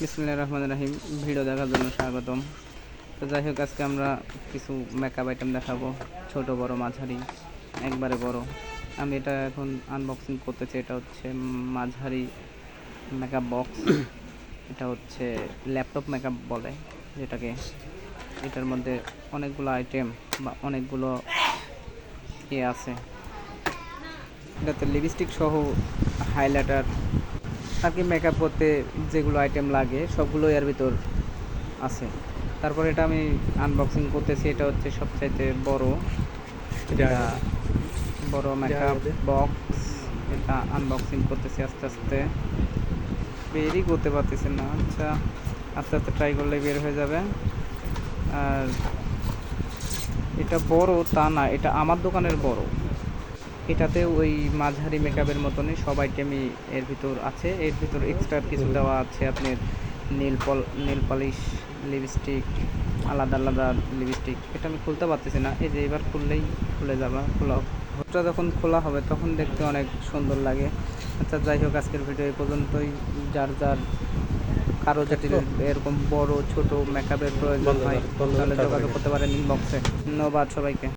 বিসমুল্লাহ রহমান রাহিম। ভিডিও দেখার জন্য স্বাগতম। তো যাই হোক, আজকে আমরা কিছু মেকআপ আইটেম দেখাবো। ছোট, বড়, মাঝারি, একবারে বড়। আমি এটা এখন আনবক্সিং করতেছি। এটা হচ্ছে মাঝারি মেকআপ বক্স এটা হচ্ছে ল্যাপটপ মেকআপ বলে যেটাকে। এটার মধ্যে অনেকগুলো আইটেম বা অনেকগুলো ইয়ে আছে। এটাতে লিপস্টিক সহ হাইলাইটার আর কি মেকআপ করতে যেগুলো আইটেম লাগে সবগুলো এর ভিতর আছে। তারপর এটা আমি আনবক্সিং করতেছি এটা হচ্ছে সবচাইতে বড়। এটা বড় মেকআপ বক্স এটা আনবক্সিং করতেছি আস্তে আস্তে। বেরই করতে পারতেছি না। আচ্ছা আস্তে আস্তে ট্রাই করলে বের হয়ে যাবে। আর এটা বড় তা না এটা আমার দোকানের বড়। এটাতে ওই মাঝারি মেকআপের মতনই সব আইটেমই এর ভিতর আছে। এর ভিতর এক্সট্রা কিছু দেওয়া আছে আপনার নীল পল নীল পলিশ লিপস্টিক আলাদা আলাদা লিপস্টিক এটা আমি খুলতে পারতেছি না। এই যে এবার খুললেই খুলে যাবে খোলা ওটা যখন খোলা হবে তখন দেখতে অনেক সুন্দর লাগে। আচ্ছা যাই হোক আজকের ভিডিও এই পর্যন্তই। যার যার কারও যদি এরকম বড় ছোট মেকআপের প্রয়োজন হয় তাহলে যোগাযোগ করতে পারেন ইনবক্সে ধন্যবাদ সবাইকে।